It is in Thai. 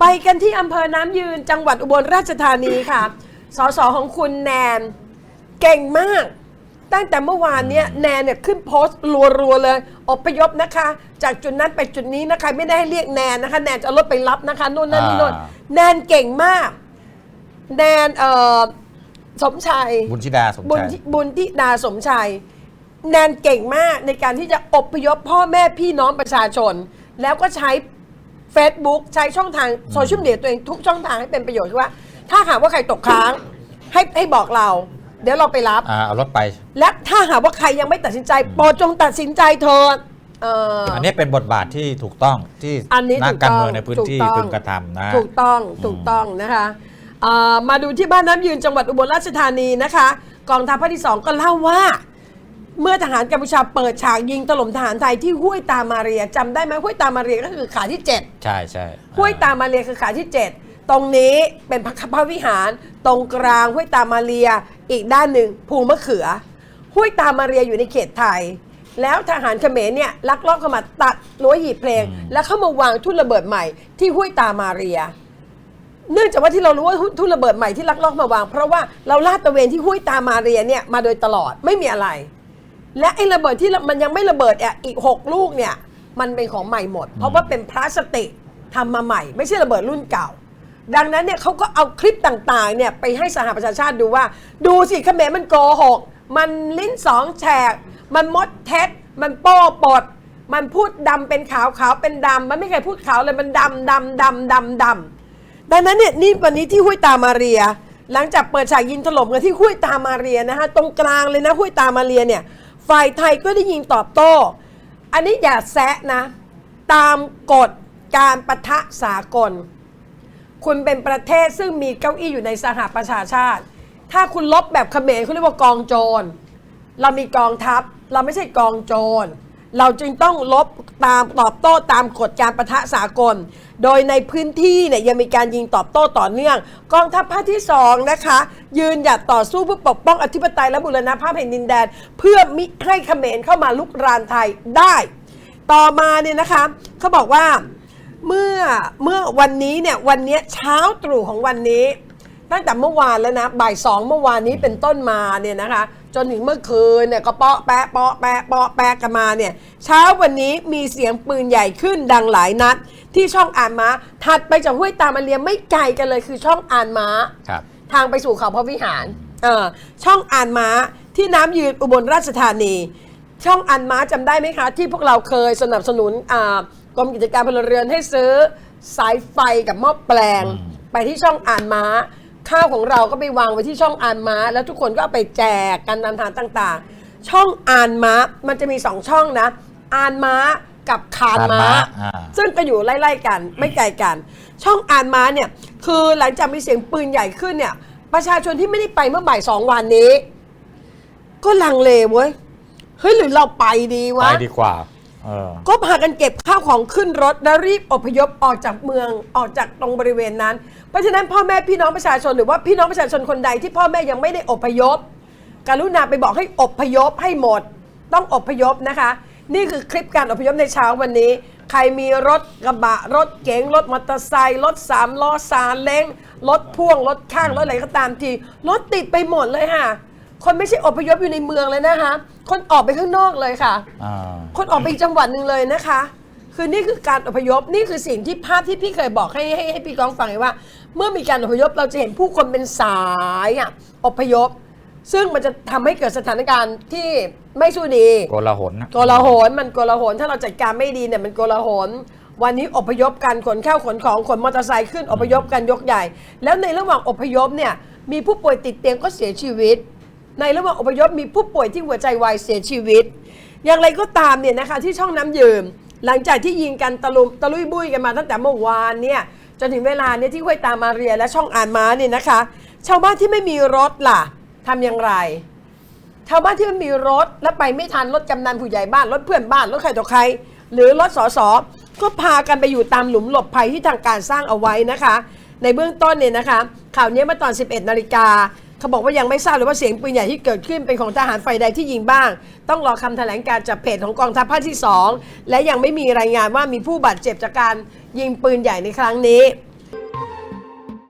ไปกันที่อำเภอน้ำยืนจังหวัดอุบลราชธานีค่ะ สสของคุณแนน เก่งมาก ตั้งแต่เมื่อวานเนี้ยแนนเนี่ยขึ้นโพสต์รัวๆเลยอพยพนะคะ จากจุดนั้นไปจุดนี้นะคะ ไม่ได้ให้เรียกแนนนะคะ แนนจะเอารถไปรับนะคะนู่นนั่นนี่นู่นอ่า แนนเก่งมาก แนนเอ่อสมชัย บุญชิดาสมบุญชัยที่บุญที่ดาสมชัย แนนเก่งมากในการที่จะอพยพพ่อแม่พี่น้องประชาชน แล้วก็ใช้ Facebook ใช้ช่องทางโซเชียลมีเดียตัวเองทุกช่องทางให้เป็นประโยชน์คือว่า ถ้าหากว่าใครตกค้างให้ให้บอกเรา เดี๋ยวเราไปรับ อ่าเอารถไป และถ้าหากว่าใครยังไม่ตัดสินใจโปรดจงตัดสินใจเถิดเอออ อันนี้เป็นบทบาทที่ถูกต้องที่อันนี้นัถูกการต้องเมืองในพื้นที่ถูกต้อง พึงกระทำนะ ถูกต้อง ถูกต้องนะคะอ่ามาดูที่บ้านน้ำยืนจังหวัดอุบลราชธานีนะคะ กองทัพภาคที่สองก็เล่าว่า เมื่อทหารกัมพูชาเปิดฉากยิงถล่มทหารไทยที่ห้วยตามาเรียจำได้ไหมห้วยตามาเรียก็คือขาที่7ใช่ใช่ห้วยตามาเรียคือขาที่ 7 ตรงนี้เป็นพระพระวิหาร ตรงกลางห้วยตามาเรียอีกด้านหนึ่งภูมะเขือ ห้วยตามาเรียอยู่ในเขตไทย แล้วทหารเขมรเนี่ยลักลอบเข้ามาตัดรั้วหีบเพลง แล้วเข้ามาวางทุ่นระเบิดใหม่ที่ห้วยตามาเรีย เนื่องจากว่าที่เรารู้ว่าทุ่นระเบิดใหม่ที่ลักลอบมาวาง เพราะว่าเราลาดตระเวนที่ห้วยตามาเรียเนี่ยมาโดยตลอดไม่มีอะไร และไอ้ระเบิดที่มันยังไม่ระเบิดอะอีก 6 ลูกเนี่ย มันเป็นของใหม่หมด เพราะว่าเป็นพลาสติกทำมาใหม่ ไม่ใช่ระเบิดรุ่นเก่า ดังนั้นเนี่ยเขาก็เอาคลิปต่างๆเนี่ยไปให้สหประชาชาติดูว่า ดูสิเขมรมันโกหก มันลิ้นสองแฉก มันมดเท็จ มันโป้ปด มันพูดดำเป็นขาวขาวเป็นดำมันไม่เคยพูดขาวเลยมันดำดำดำดำดำดังนั้นเนี่ยนี่วันนี้ที่ห้วยตามาเรีย หลังจากเปิดฉากยิงถล่มกันที่ห้วยตามาเรียนะฮะตรงกลางเลยนะห้วยตามาเรียเนี่ย ฝ่ายไทยก็ได้ยิงตอบโต้ อันนี้อย่าแซะนะ ตามกฎการประทะสากล คุณเป็นประเทศซึ่งมีเก้าอี้อยู่ในสหประชาชาติ ถ้าคุณลบแบบเขมรเขาเรียกว่ากองโจร เรามีกองทัพ เราไม่ใช่กองโจร เราจึงต้องลบตามตอบโต้ตามกฎการประทะสากล โดยในพื้นที่เนี่ยยังมีการยิงตอบโต้ต่อเนื่อง กองทัพภาคที่สองนะคะ ยืนหยัดต่อสู้เพื่อปกป้องอธิปไตยและบูรณภาพแห่งดินแดน เพื่อมิให้เขมรเข้ามาลุกรานไทยได้ ต่อมาเนี่ยนะคะเขาบอกว่าเมื่อเมื่อวันนี้เนี่ยวันนี้เช้าตรู่ของวันนี้ ตั้งแต่เมื่อวานแล้วนะบ่ายสองเมื่อวานนี้เป็นต้นมาเนี่ยนะคะ จนถึงเมื่อคืนเนี่ยก็เปาะแปะเปาะแปะเปาะแปะกันมาเนี่ย เช้าวันนี้มีเสียงปืนใหญ่ขึ้นดังหลายนัด ที่ช่องอ่านม้า ถัดไปจากห้วยตามาเรียไม่ไกลกันเลยคือช่องอ่านม้า ครับ ทางไปสู่เขาพระวิหารเออช่องอ่านม้าที่น้ำยืนอุบลราชธานี ช่องอ่านม้าจำได้ไหมคะ ที่พวกเราเคยสนับสนุนอ่ากรมกิจการพลเรือนให้ซื้อสายไฟกับหม้อแปลงอืมไปที่ช่องอ่านม้า ข้าวของเราก็ไปวางไว้ที่ช่องอ่านม้า แล้วทุกคนก็เอาไปแจกกันตามทางต่างๆ ช่องอ่านม้ามันจะมีสองช่องนะอ่านม้ากับคานม้า คานม้าอ่า ซึ่งก็อยู่ไล่ๆกันไม่ไกลกัน ช่องอ่านม้าเนี่ยคือหลังจากมีเสียงปืนใหญ่ขึ้นเนี่ย ประชาชนที่ไม่ได้ไปเมื่อบ่ายสองวันนี้ ก็ลังเลเว้ยเฮ้ยหรือเราไปดีวะไปดีกว่า เออ ก็พากันเก็บข้าวของขึ้นรถ แล้วรีบอพยพออกจากเมืองออกจากตรงบริเวณนั้น เพราะฉะนั้นพ่อแม่พี่น้องประชาชนหรือว่าพี่น้องประชาชนคนใดที่พ่อแม่ยังไม่ได้อพยพ กรุณาไปบอกให้อพยพให้หมด ต้องอพยพนะคะ นี่คือคลิปการอพยพในเช้าวันนี้ ใครมีรถกระบะรถเก๋งรถมอเตอร์ไซค์รถสามล้อซาเล้งรถพ่วงรถข้างรถอะไรก็ตามทีรถติดไปหมดเลยค่ะ คนไม่ใช่อพยพอยู่ในเมืองเลยนะคะ คนออกไปข้างนอกเลยค่ะ อ่า คนออกไปอีกจังหวัดหนึ่งเลยนะคะ คือนี่คือการอพยพนี่คือสิ่งที่ภาพที่พี่เคยบอกให้ให้ให้พี่ก้องฟังไงว่า เมื่อมีการอพยพเราจะเห็นผู้คนเป็นสายอะอพยพ ซึ่งมันจะทำให้เกิดสถานการณ์ที่ไม่สู้ดี โกลาหลนะ โกลาหลมันโกลาหลถ้าเราจัดการไม่ดีเนี่ยมันโกลาหลวันนี้อพยพกันขนข้าวขนของขนมอเตอร์ไซค์ขึ้นอพยพกันยกใหญ่ แล้วในระหว่างอพยพเนี่ยมีผู้ป่วยติดเตียงก็เสียชีวิต ในระหว่างอพยพมีผู้ป่วยที่หัวใจวายเสียชีวิต อย่างไรก็ตามเนี่ยนะคะที่ช่องน้ำยืม หลังจากที่ยิงกันตะลุมตะลุยบุยกันมาตั้งแต่เมื่อวานเนี่ยจนถึงเวลาเนี่ยที่ห้วยตามาเรียและช่องอ่านม้าเนี่ยนะคะ ชาวบ้านที่ไม่มีรถล่ะทำอย่างไร ชาวบ้านที่ไม่มีรถแล้วไปไม่ทันรถกำนันผู้ใหญ่บ้านรถเพื่อนบ้านรถใครต่อใคร หรือรถสสก็พากันไปอยู่ตามหลุมหลบภัยที่ทางการสร้างเอาไว้นะคะ ในเบื้องต้นเนี่ยนะคะ ข่าวนี้เมื่อตอน 11 นาฬิกา เขาบอกว่ายังไม่ทราบเลยว่าเสียงปืนใหญ่ที่เกิดขึ้นเป็นของทหารฝ่ายใดที่ยิงบ้าง ต้องรอคำแถลงการจากเพจของกองทัพภาคที่ 2 และยังไม่มีรายงานว่ามีผู้บาดเจ็บจากการยิงปืนใหญ่ในครั้งนี้